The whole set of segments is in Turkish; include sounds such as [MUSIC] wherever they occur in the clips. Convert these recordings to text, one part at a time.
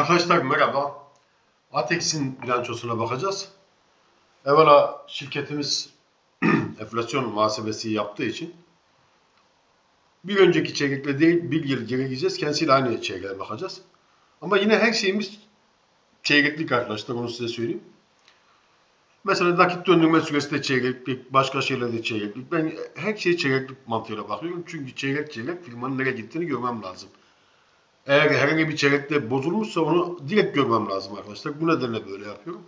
Arkadaşlar merhaba. Atex'in bilançosuna bakacağız. Evvela şirketimiz [CLEARS THROAT] enflasyon muhasebesi yaptığı için bir önceki çeyrekle değil bir yıl geri gideceğiz. Kendisiyle aynı çeyreğe bakacağız. Ama yine her şeyimiz çeyreklik arkadaşlar onu size söyleyeyim. Mesela nakit döndürme süresi de çeyreklik, başka şeyler de çeyreklik. Ben her şeye çeyreklik mantığıyla bakıyorum. Çünkü çeyrek çeyrek firmanın nereye gittiğini görmem lazım. Eğer herhangi bir çeyrekte bozulmuşsa onu direkt görmem lazım arkadaşlar. Bu nedenle böyle yapıyorum.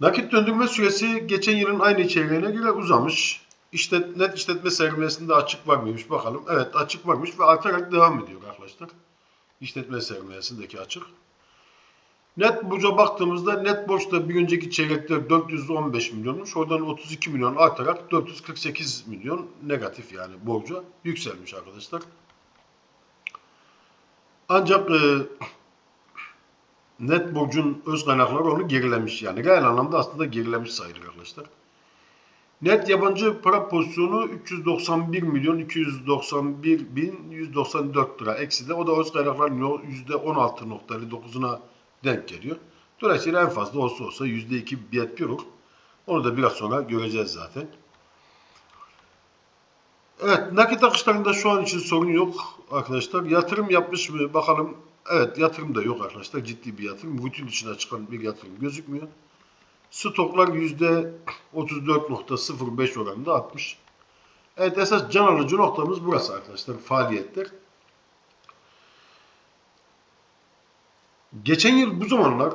Nakit döndürme süresi geçen yılın aynı çeyreğine göre uzamış. İşte net işletme sermayesinde açık var mıymış bakalım. Evet açık varmış ve artarak devam ediyor arkadaşlar. İşletme sermayesindeki açık. Net borca baktığımızda net borç da bir önceki çeyrekte 415 milyonmuş. Oradan 32 milyon artarak 448 milyon negatif yani borca yükselmiş arkadaşlar. Ancak e, net borcun öz kaynakları onu gerilemiş yani. Reel anlamda aslında gerilemiş sayılır arkadaşlar. Net yabancı para pozisyonu 391 milyon 291 bin 194 lira eksi de o da öz kaynakların %16.59'una denk geliyor. Dolayısıyla en fazla olsa olsa %2 bir etki olur. Onu da biraz sonra göreceğiz zaten. Evet, nakit akışlarında şu an için sorun yok arkadaşlar. Yatırım yapmış mı bakalım. Evet, yatırım da yok arkadaşlar. Ciddi bir yatırım. Rutin dışına çıkan bir yatırım gözükmüyor. Stoklar %34.05 oranında artmış. Evet, esas can alıcı noktamız burası arkadaşlar. Faaliyetler. Geçen yıl bu zamanlar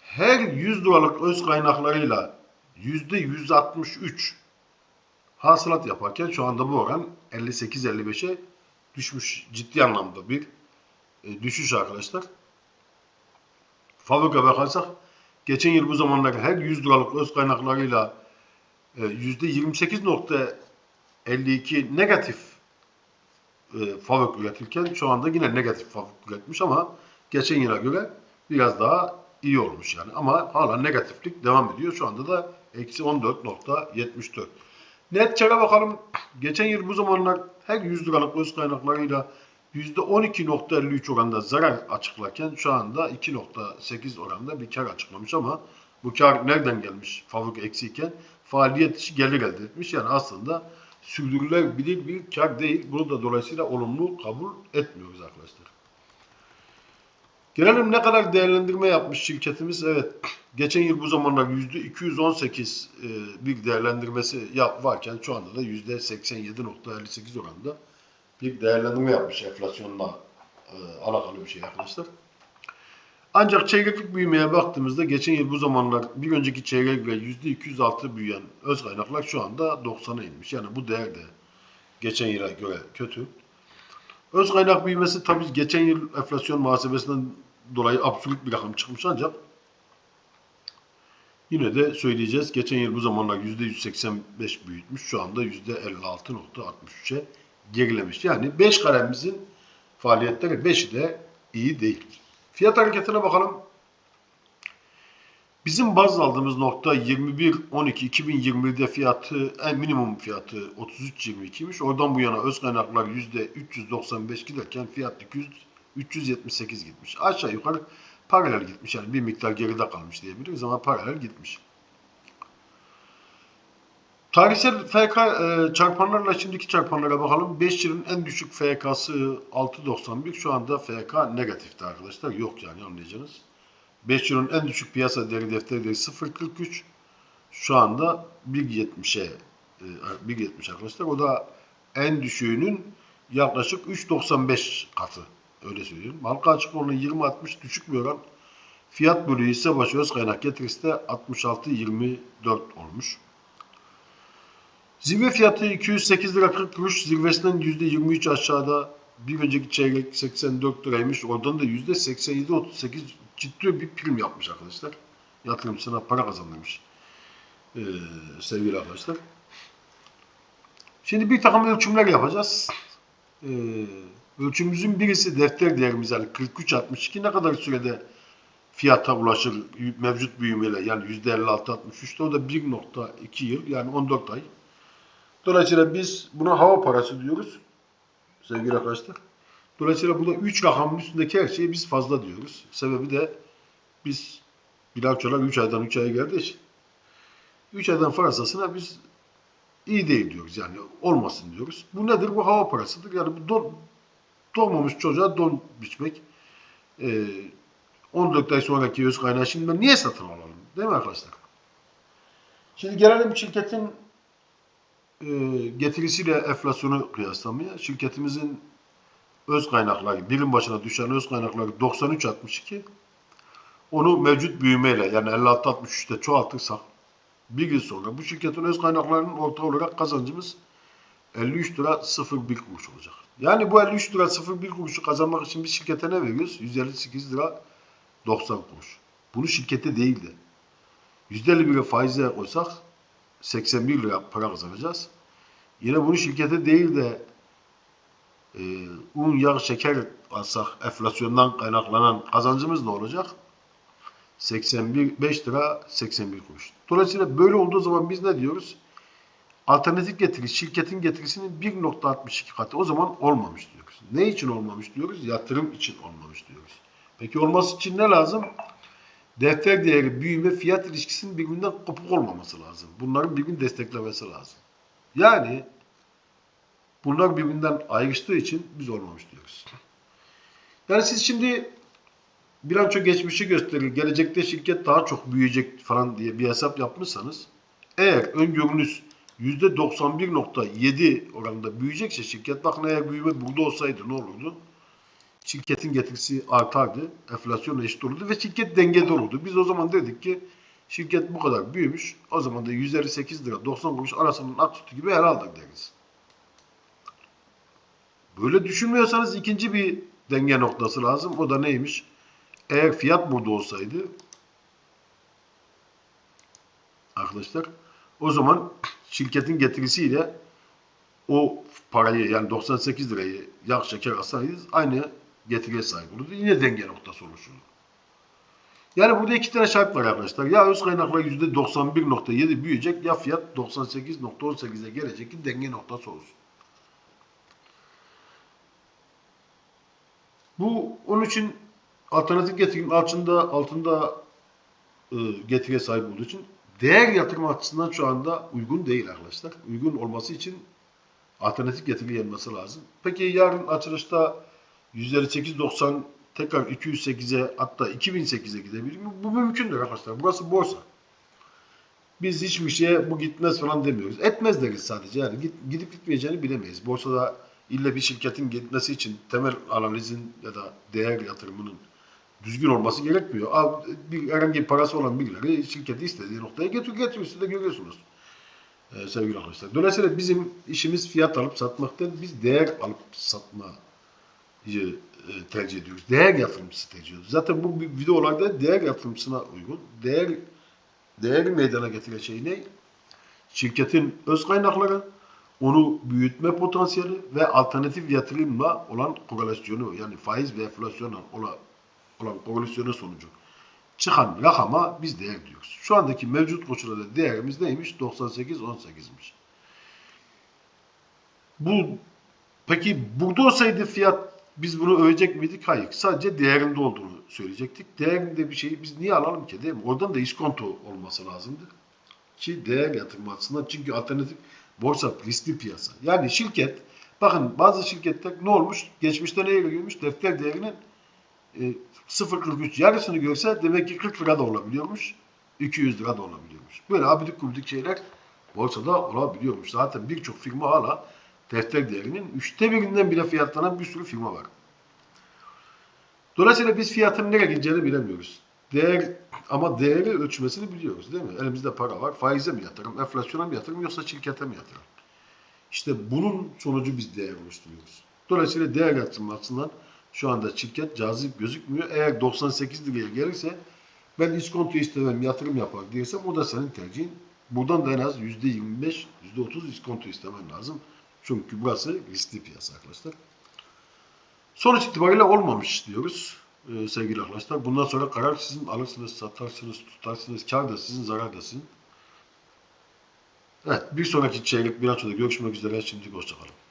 her 100 dolarlık öz kaynaklarıyla %163 hasılat yaparken şu anda bu oran 58-55'e düşmüş ciddi anlamda bir e, düşüş arkadaşlar. Fabrika bakarsak geçen yıl bu zamanlar her 100 liralık öz kaynaklarıyla e, %28.52 negatif e, fabrik üretirken şu anda yine negatif fabrik üretmiş ama geçen yıla göre biraz daha iyi olmuş yani. Ama hala negatiflik devam ediyor. Şu anda da eksi 14.74. Net kâra bakalım. Geçen yıl bu zamanlar her 100 liralık öz kaynaklarıyla %12.53 oranda zarar açıklarken şu anda 2.8 oranda bir kar açıklamış ama bu kar nereden gelmiş fabrika eksiyken faaliyet içi gelir elde etmiş. Yani aslında sürdürülebilir bir kar değil. Bunu da dolayısıyla olumlu kabul etmiyoruz arkadaşlar. Gelelim ne kadar değerlendirme yapmış şirketimiz. Evet, geçen yıl bu zamanlar %218 e, bir değerlendirmesi yap varken şu anda da %87.58 oranında bir değerlendirme yapmış enflasyonla e, alakalı bir şey arkadaşlar. Ancak çeyreklik büyümeye baktığımızda geçen yıl bu zamanlar bir önceki çeyreğe göre %206 büyüyen öz kaynaklar şu anda 90'a inmiş. Yani bu değer de geçen yıla göre kötü. Öz kaynak büyümesi tabii geçen yıl enflasyon muhasebesinden dolayı absürt bir rakam çıkmış ancak yine de söyleyeceğiz. Geçen yıl bu zamanlar %185 büyütmüş. Şu anda %56.63'e gerilemiş. Yani 5 kalemimizin faaliyetleri 5'i de iyi değil. Fiyat hareketine bakalım. Bizim baz aldığımız nokta 21.12.2021'de fiyatı en minimum fiyatı 33.22'ymiş. Oradan bu yana öz kaynaklar %395 giderken fiyat 200 378 gitmiş. Aşağı yukarı paralel gitmiş. Yani bir miktar geride kalmış diyebiliriz ama paralel gitmiş. Tarihsel FK e, çarpanlarla şimdiki çarpanlara bakalım. 5 yılın en düşük FK'sı 6.91. Şu anda FK negatifte arkadaşlar. Yok yani anlayacağınız. 5 yılın en düşük piyasa değeri defteri değeri 0.43. Şu anda 1.70'e e, 1.70 arkadaşlar. O da en düşüğünün yaklaşık 3.95 katı. Öyle söyleyeyim. Halka açık oranı 20-60 düşük bir oran. Fiyat bölü hisse başı öz kaynak getirisi de 66-24 olmuş. Zirve fiyatı 208 lira 40 kuruş. Zirvesinden %23 aşağıda bir önceki çeyrek 84 liraymış. Oradan da %87-38 ciddi bir prim yapmış arkadaşlar. Yatırımcısına para kazandırmış. Ee, sevgili arkadaşlar. Şimdi bir takım ölçümler yapacağız. Ee, ölçümümüzün birisi defter değerimiz yani 43.62 ne kadar sürede fiyata ulaşır mevcut büyümeyle yani %56-63'te o da 1.2 yıl yani 14 ay. Dolayısıyla biz buna hava parası diyoruz sevgili arkadaşlar. Dolayısıyla burada 3 rakamın üstündeki her şeyi biz fazla diyoruz. Sebebi de biz bilançolar 3 aydan 3 aya geldiği için 3 aydan fazlasına biz iyi değil diyoruz. Yani olmasın diyoruz. Bu nedir? Bu hava parasıdır. Yani bu don, doğmamış çocuğa don biçmek. Ee, 14 ay sonraki öz kaynağı şimdi ben niye satın alalım? Değil mi arkadaşlar? Şimdi gelelim şirketin e, getirisiyle enflasyonu kıyaslamaya. Şirketimizin öz kaynakları, birim başına düşen öz kaynakları 93.62. Onu mevcut büyümeyle yani 56-63'te çoğaltırsak bir yıl sonra bu şirketin öz kaynaklarının orta olarak kazancımız 53 lira 01 kuruş olacak. Yani bu 53 lira 01 kuruşu kazanmak için bir şirkete ne veriyoruz? 158 lira 90 kuruş. Bunu şirkete değil de %51'e faize koysak 81 lira para kazanacağız. Yine bunu şirkete değil de e, un, yağ, şeker alsak enflasyondan kaynaklanan kazancımız ne olacak? 81 5 lira 81 kuruş. Dolayısıyla böyle olduğu zaman biz ne diyoruz? Alternatif getiri, şirketin getirisinin 1.62 katı. O zaman olmamış diyoruz. Ne için olmamış diyoruz? Yatırım için olmamış diyoruz. Peki olması için ne lazım? Defter değeri, büyüme, fiyat ilişkisinin birbirinden kopuk olmaması lazım. Bunların birbirini desteklemesi lazım. Yani bunlar birbirinden ayrıştığı için biz olmamış diyoruz. Yani siz şimdi bilanço geçmişi gösterir, gelecekte şirket daha çok büyüyecek falan diye bir hesap yapmışsanız eğer öngörünüz %91.7 oranında büyüyecekse şirket bakın eğer büyüme burada olsaydı ne olurdu? Şirketin getirisi artardı, enflasyon eşit olurdu ve şirket dengede olurdu. Biz o zaman dedik ki şirket bu kadar büyümüş, o zaman da 158 lira 90 kuruş arasının ak sütü gibi herhalde deriz. Böyle düşünmüyorsanız ikinci bir denge noktası lazım. O da neymiş? Eğer fiyat burada olsaydı arkadaşlar o zaman şirketin getirisiyle o parayı yani 98 lirayı yağ şeker alsaydınız aynı getiriye sahip olurdu. Yine denge noktası oluşurdu. Yani burada iki tane şart var arkadaşlar. Ya öz kaynaklar %91.7 büyüyecek ya fiyat 98.18'e gelecek ki denge noktası olsun. Bu onun için alternatif getirinin altında altında e, getiriye sahip olduğu için değer yatırım açısından şu anda uygun değil arkadaşlar. Uygun olması için alternatif getiri gelmesi lazım. Peki yarın açılışta 158.90 tekrar 208'e hatta 2008'e gidebilir mi? Bu mümkündür arkadaşlar. Burası borsa. Biz hiçbir şeye bu gitmez falan demiyoruz. Etmez deriz sadece. Yani gidip gitmeyeceğini bilemeyiz. Borsada illa bir şirketin gitmesi için temel analizin ya da değer yatırımının düzgün olması gerekmiyor. Bir, herhangi bir parası olan birileri şirketi istediği noktaya getiriyor. Getiriyor. Siz de görüyorsunuz. Ee, sevgili arkadaşlar. Dolayısıyla bizim işimiz fiyat alıp satmaktan biz değer alıp satma e, tercih ediyoruz. Değer yatırımcısı tercih ediyoruz. Zaten bu videolarda değer yatırımcısına uygun. Değer değeri meydana getiren şey ne? Şirketin öz kaynakları, onu büyütme potansiyeli ve alternatif yatırımla olan korelasyonu yani faiz ve enflasyonla olan, olan korelasyonu sonucu çıkan rakama biz değer diyoruz. Şu andaki mevcut koşullarda değerimiz neymiş? 98-18'miş. Bu peki burada olsaydı fiyat biz bunu övecek miydik? Hayır. Sadece değerinde olduğunu söyleyecektik. Değerinde bir şeyi biz niye alalım ki değil mi? Oradan da iskonto olması lazımdı. Ki değer yatırımı açısından. Çünkü alternatif borsa riskli piyasa. Yani şirket bakın bazı şirketler ne olmuş? Geçmişte neye görüyormuş? Defter değerinin e, 0.43 yarısını görse demek ki 40 lira da olabiliyormuş. 200 lira da olabiliyormuş. Böyle abidik gubidik şeyler borsada olabiliyormuş. Zaten birçok firma hala defter değerinin üçte birinden bile fiyatlanan bir sürü firma var. Dolayısıyla biz fiyatın nereye gideceğini bilemiyoruz. Değer ama değeri ölçmesini biliyoruz değil mi? Elimizde para var. Faize mi yatırım, enflasyona mı yatırım yoksa şirkete mi yatırım? İşte bunun sonucu biz değer oluşturuyoruz. Dolayısıyla değer yatırım açısından şu anda şirket cazip gözükmüyor. Eğer 98 liraya gelirse ben iskonto istemem, yatırım yapar diyersem o da senin tercihin. Buradan da en az %25, %30 iskonto istemen lazım. Çünkü burası riskli piyasa arkadaşlar. Sonuç itibariyle olmamış diyoruz ee, sevgili arkadaşlar. Bundan sonra karar sizin alırsınız, satarsınız, tutarsınız. Kar da sizin, zarar da sizin. Evet bir sonraki çeyrek bilançoda görüşmek üzere. Şimdi hoşçakalın.